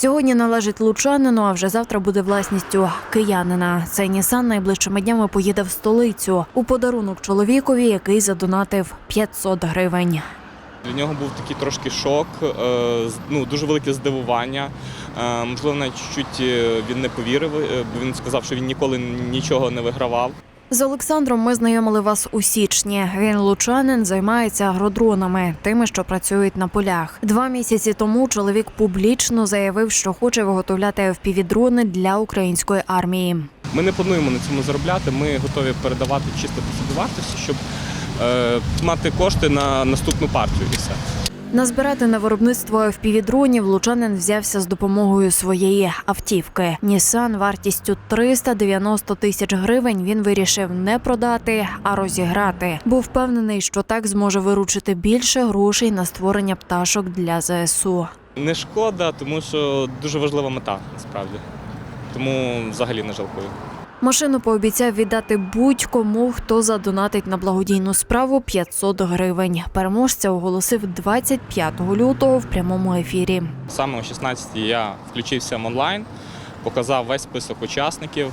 Сьогодні належить лучанину, а вже завтра буде власністю киянина. Цей Нісан найближчими днями поїде в столицю у подарунок чоловікові, який задонатив 500 гривень. Для нього був такий трошки шок, е, ну дуже велике здивування. Е, Можливо, навіть чуть е, він не повірив, бо він сказав, що він ніколи нічого не вигравав. З Олександром ми знайомили вас у січні. Він лучанин займається агродронами, тими, що працюють на полях. Два місяці тому чоловік публічно заявив, що хоче виготовляти FPV-дрони для української армії. Ми не плануємо на цьому заробляти. Ми готові передавати чисто по собівартості, щоб е, мати кошти на наступну партію і все. Назбирати на виробництво FPV-дронів лучанин взявся з допомогою своєї автівки. Нісан вартістю 390 тисяч гривень він вирішив не продати, а розіграти. Був впевнений, що так зможе виручити більше грошей на створення пташок для ЗСУ. Не шкода, тому що дуже важлива мета насправді. Тому взагалі не жалкую. Машину пообіцяв віддати будь-кому, хто задонатить на благодійну справу 500 гривень. Переможця оголосив 25 лютого в прямому ефірі. Саме о 16 я включився онлайн, показав весь список учасників.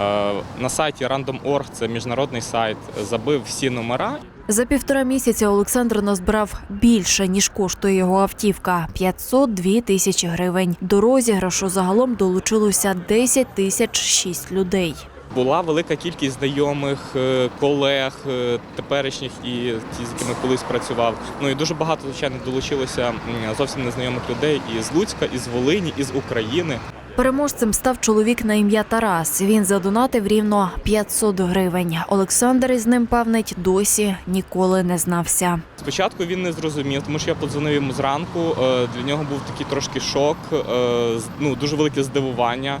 Е, На сайті Random.org, це міжнародний сайт, забив всі номера. За півтора місяця Олександр назбирав більше ніж коштує його автівка 502 тисячі гривень. До розіграшу загалом долучилося 10 тисяч 6 людей. Була велика кількість знайомих, е, колег, е, теперішніх і ті, з якими колись працював. Ну і дуже багато, звичайно, долучилося зовсім незнайомих людей із Луцька, із Волині, із України. Переможцем став чоловік на ім'я Тарас. Він задонатив рівно 500 гривень. Олександр із ним певнить досі ніколи не знався. Спочатку він не зрозумів, тому що я подзвонив йому зранку. е, Для нього був такий трошки шок, е, ну дуже велике здивування.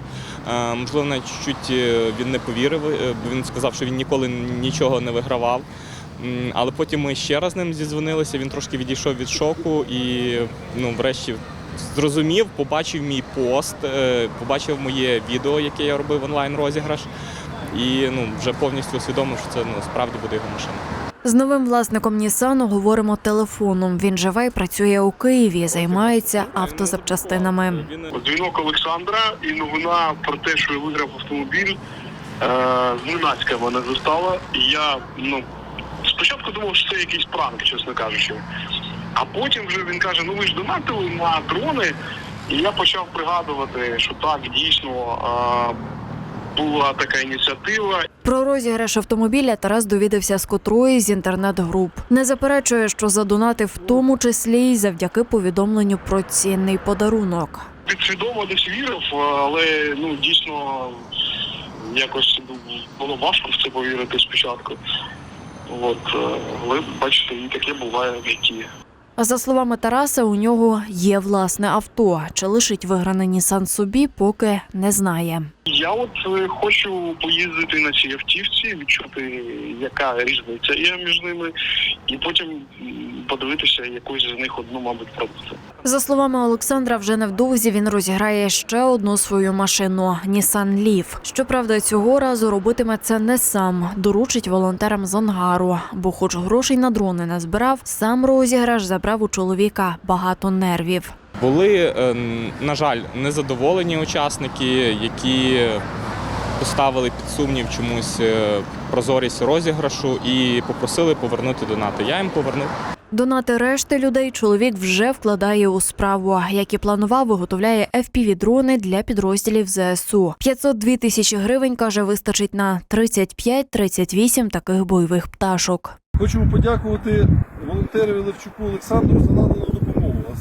Е, Можливо, навіть чуть е, він не повірив, бо він сказав, що він ніколи нічого не вигравав. Але потім ми ще раз з ним зідзвонилися. Він трошки відійшов від шоку і ну, врешті зрозумів, побачив мій пост, е, побачив моє відео, яке я робив онлайн розіграш. І ну, вже повністю усвідомив, що це ну, справді буде його машина. З новим власником Нісану говоримо телефоном. Він живе і працює у Києві, займається автозапчастинами. Він Дзвінок Олександра і новина про те, що я виграв автомобіль. Е, зненацька мене застала. Я ну спочатку думав, що це якийсь пранк, чесно кажучи. А потім вже він каже: ну ви ж донатили на дрони. І я почав пригадувати, що так дійсно е, була така ініціатива, Про розіграш автомобіля Тарас довідався з котрої з інтернет-груп. Не заперечує, що задонатив в тому числі й завдяки повідомленню про цінний подарунок. підсвідомо десь вірив, але ну дійсно якось було важко в це повірити спочатку. От, е, але бачите, і таке буває в житті. За словами Тараса, у нього є власне авто. Чи лишить виграний Нісан собі, поки не знає. Я от е, хочу поїздити на цій автівці, відчути, яка різниця є між ними, і потім подивитися якусь з них одну, мабуть, продати. За словами Олександра, вже невдовзі він розіграє ще одну свою машину Нісан Лів. Щоправда, цього разу робитиме це не сам, доручить волонтерам з ангару, бо, хоч грошей на дрони не збирав, сам розіграш забрав у чоловіка багато нервів. Були, е, на жаль, незадоволені учасники, які поставили під сумнів чомусь е, прозорість розіграшу і попросили повернути донати. Я їм повернув. Донати решти людей чоловік вже вкладає у справу. Як і планував, виготовляє FPV-дрони для підрозділів ЗСУ. 502 тисячі гривень каже, вистачить на 35-38 таких бойових пташок. Хочу подякувати волонтеру Левчуку Олександру за надану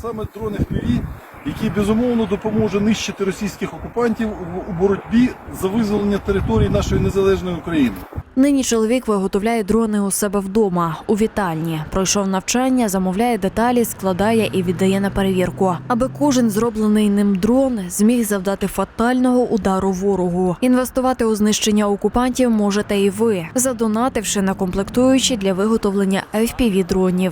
саме дрони FPV, який безумовно допоможе нищити російських окупантів у- боротьбі за визволення території нашої незалежної України. Нині чоловік виготовляє дрони у себе вдома у вітальні. Пройшов навчання, замовляє деталі, складає і віддає на перевірку, аби кожен зроблений ним дрон зміг завдати фатального удару ворогу. Інвестувати у знищення окупантів можете і ви, задонативши на комплектуючі для виготовлення FPV-дронів.